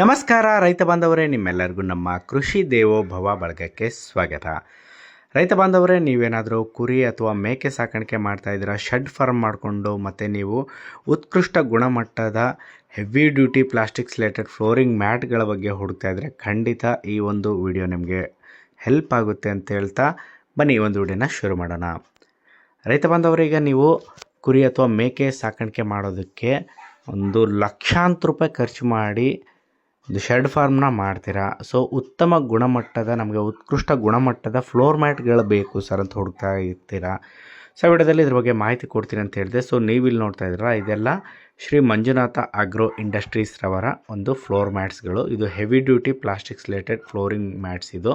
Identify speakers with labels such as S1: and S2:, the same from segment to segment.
S1: ನಮಸ್ಕಾರ, ರೈತ ಬಾಂಧವರೇ, ನಿಮ್ಮೆಲ್ಲರಿಗೂ ನಮ್ಮ ಕೃಷಿ ದೇವೋಭವ ಬಳಗಕ್ಕೆ ಸ್ವಾಗತ. ರೈತ ಬಾಂಧವರೇ, ನೀವೇನಾದರೂ ಕುರಿ ಅಥವಾ ಮೇಕೆ ಸಾಕಾಣಿಕೆ ಮಾಡ್ತಾ ಇದ್ದೀರಾ? ಶೆಡ್ ಫಾರ್ಮ್ ಮಾಡಿಕೊಂಡು ಮತ್ತು ನೀವು ಉತ್ಕೃಷ್ಟ ಗುಣಮಟ್ಟದ heavy duty plastic slated flooring ಮ್ಯಾಟ್ಗಳ ಬಗ್ಗೆ ಹುಡುಕ್ತಾ ಇದ್ದರೆ ಖಂಡಿತ ಈ ಒಂದು ವಿಡಿಯೋ ನಿಮಗೆ ಹೆಲ್ಪ್ ಆಗುತ್ತೆ ಅಂತ ಹೇಳ್ತಾ ಬನ್ನಿ, ಈ ಒಂದು ವಿಡಿಯೋನ ಶುರು ಮಾಡೋಣ. ರೈತ ಬಾಂಧವರೀಗ ನೀವು ಕುರಿ ಅಥವಾ ಮೇಕೆ ಸಾಕಾಣಿಕೆ ಮಾಡೋದಕ್ಕೆ ಒಂದು ಲಕ್ಷಾಂತರ ರೂಪಾಯಿ ಖರ್ಚು ಮಾಡಿ ಒಂದು ಶೆಡ್ ಫಾರ್ಮ್ನ ಮಾಡ್ತೀರಾ? ಸೊ ಉತ್ತಮ ಗುಣಮಟ್ಟದ, ನಮಗೆ ಉತ್ಕೃಷ್ಟ ಗುಣಮಟ್ಟದ ಫ್ಲೋರ್ ಮ್ಯಾಟ್ಗಳು ಬೇಕು ಸರ್ ಅಂತ ಹುಡುಕ್ತಾ ಇರ್ತೀರಾ? ಸೊ ವಿಡಿಯೋದಲ್ಲಿ ಇದ್ರ ಬಗ್ಗೆ ಮಾಹಿತಿ ಕೊಡ್ತೀನಿ ಅಂತ ಹೇಳಿದೆ. ಸೊ ಇಲ್ಲಿ ನೋಡ್ತಾ ಇದ್ದೀರಾ, ಇದೆಲ್ಲ ಶ್ರೀ ಮಂಜುನಾಥ ಅಗ್ರೋ ಇಂಡಸ್ಟ್ರೀಸ್ ರವರ ಒಂದು ಫ್ಲೋರ್ ಮ್ಯಾಟ್ಸ್ಗಳು ಇದು heavy duty plastic slated flooring mats ಇದು.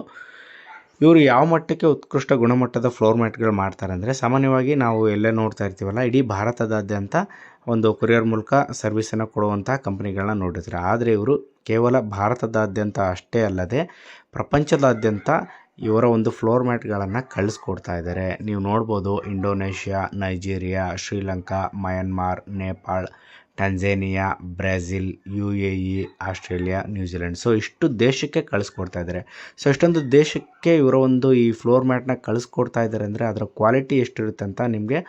S1: ಇವರು ಯಾವ ಮಟ್ಟಕ್ಕೆ ಉತ್ಕೃಷ್ಟ ಗುಣಮಟ್ಟದ ಫ್ಲೋರ್ ಮ್ಯಾಟ್ಗಳು ಮಾಡ್ತಾರೆ ಅಂದರೆ ಸಾಮಾನ್ಯವಾಗಿ ನಾವು ಎಲ್ಲೇ ನೋಡ್ತಾ ಇರ್ತೀವಲ್ಲ, ಇಡೀ ಭಾರತದಾದ್ಯಂತ ಒಂದು ಕೊರಿಯರ್ ಮೂಲಕ ಸರ್ವಿಸನ್ನು ಕೊಡುವಂಥ ಕಂಪ್ನಿಗಳನ್ನ ನೋಡಿರ್ತಾರೆ ಆದರೆ ಇವರು ಕೇವಲ ಭಾರತದಾದ್ಯಂತ ಅಷ್ಟೇ ಅಲ್ಲದೆ ಪ್ರಪಂಚದಾದ್ಯಂತ ಇವರ ಒಂದು ಫ್ಲೋರ್ ಮ್ಯಾಟ್ಗಳನ್ನು ಕಳಿಸ್ಕೊಡ್ತಾ ಇದ್ದಾರೆ ನೀವು ನೋಡ್ಬೋದು Indonesia, Nigeria, Sri Lanka, Myanmar, Nepal Tanzania Brazil U A E Australia New Zealand so ಇಷ್ಟು ದೇಶಕ್ಕೆ ಕಳಿಸ್ಕೊಡ್ತಾ ಇದ್ದಾರೆ. ಸೊ ಇಷ್ಟೊಂದು ದೇಶಕ್ಕೆ ಇವರ ಒಂದು ಈ ಫ್ಲೋರ್ ಮ್ಯಾಟ್ನ ಕಳಿಸ್ಕೊಡ್ತಾ ಇದ್ದಾರೆ ಅಂದರೆ ಅದರ ಕ್ವಾಲಿಟಿ ಎಷ್ಟಿರುತ್ತೆ ಅಂತ ನಿಮಗೆ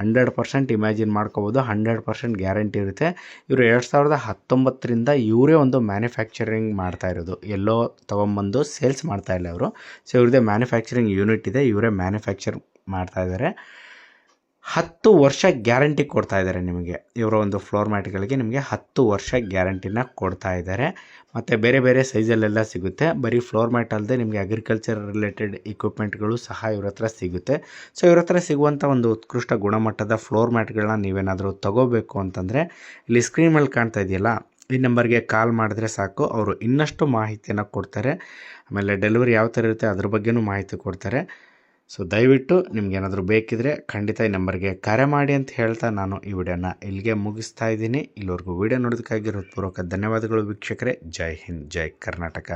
S1: ಹಂಡ್ರೆಡ್ ಪರ್ಸೆಂಟ್ ಇಮ್ಯಾಜಿನ್ ಮಾಡ್ಕೋಬೋದು. ಹಂಡ್ರೆಡ್ ಪರ್ಸೆಂಟ್ ಗ್ಯಾರಂಟಿ ಇರುತ್ತೆ. ಇವರು ಎರಡು ಸಾವಿರದ ಹತ್ತೊಂಬತ್ತರಿಂದ ಇವರೇ ಒಂದು ಮ್ಯಾನುಫ್ಯಾಕ್ಚರಿಂಗ್ ಮಾಡ್ತಾ ಇರೋದು. ಎಲ್ಲೋ ತೊಗೊಂಬಂದು ಸೇಲ್ಸ್ ಮಾಡ್ತಾ ಇಲ್ಲ ಅವರು ಸೊ ಇವ್ರದ್ದೇ ಮ್ಯಾನುಫ್ಯಾಕ್ಚರಿಂಗ್ ಯೂನಿಟ್ ಇದೆ. ಇವರೇ ಮ್ಯಾನುಫ್ಯಾಕ್ಚರ್ ಮಾಡ್ತಾ ಇದ್ದಾರೆ. ಹತ್ತು ವರ್ಷ ಗ್ಯಾರಂಟಿ ಕೊಡ್ತಾ ಇದ್ದಾರೆ ನಿಮಗೆ. ಇವರ ಒಂದು ಫ್ಲೋರ್ ಮ್ಯಾಟ್ಗಳಿಗೆ ನಿಮಗೆ ಹತ್ತು ವರ್ಷ ಗ್ಯಾರಂಟಿನ ಕೊಡ್ತಾ ಇದ್ದಾರೆ. ಮತ್ತು ಬೇರೆ ಬೇರೆ ಸೈಜಲ್ಲೆಲ್ಲ ಸಿಗುತ್ತೆ. ಬರೀ ಫ್ಲೋರ್ ಮ್ಯಾಟ್ ಅಲ್ಲದೆ ನಿಮಗೆ ಅಗ್ರಿಕಲ್ಚರ್ ರಿಲೇಟೆಡ್ ಇಕ್ವಿಪ್ಮೆಂಟ್ಗಳು ಸಹ ಇವ್ರ ಹತ್ರ ಸಿಗುತ್ತೆ. ಸೊ ಇವ್ರ ಹತ್ರ ಸಿಗುವಂಥ ಒಂದು ಉತ್ಕೃಷ್ಟ ಗುಣಮಟ್ಟದ ಫ್ಲೋರ್ ಮ್ಯಾಟ್ಗಳನ್ನ ನೀವೇನಾದರೂ ತಗೋಬೇಕು ಅಂತಂದರೆ ಇಲ್ಲಿ ಸ್ಕ್ರೀನ್ ಮೇಲೆ ಕಾಣ್ತಾ ಇದೆಯಲ್ಲ, ಈ ನಂಬರ್ಗೆ ಕಾಲ್ ಮಾಡಿದ್ರೆ ಸಾಕು. ಅವರು ಇನ್ನಷ್ಟು ಮಾಹಿತಿಯನ್ನು ಕೊಡ್ತಾರೆ. ಆಮೇಲೆ ಡೆಲಿವರಿ ಯಾವ ಥರ ಇರುತ್ತೆ ಅದ್ರ ಬಗ್ಗೆನೂ ಮಾಹಿತಿ ಕೊಡ್ತಾರೆ. ಸೊ ದಯವಿಟ್ಟು ನಿಮಗೇನಾದರೂ ಬೇಕಿದ್ರೆ ಖಂಡಿತ ಈ ನಂಬರ್ಗೆ ಕರೆ ಮಾಡಿ ಅಂತ ಹೇಳ್ತಾ ನಾನು ಈ ವಿಡಿಯೋನ ಇಲ್ಲಿಗೆ ಮುಗಿಸ್ತಾ ಇದ್ದೀನಿ. ಇಲ್ಲಿವರೆಗೂ ವಿಡಿಯೋ ನೋಡೋದಕ್ಕಾಗಿ ಹೃತ್ಪೂರ್ವಕ ಧನ್ಯವಾದಗಳು ವೀಕ್ಷಕರೇ. ಜೈ ಹಿಂದ್, ಜೈ ಕರ್ನಾಟಕ.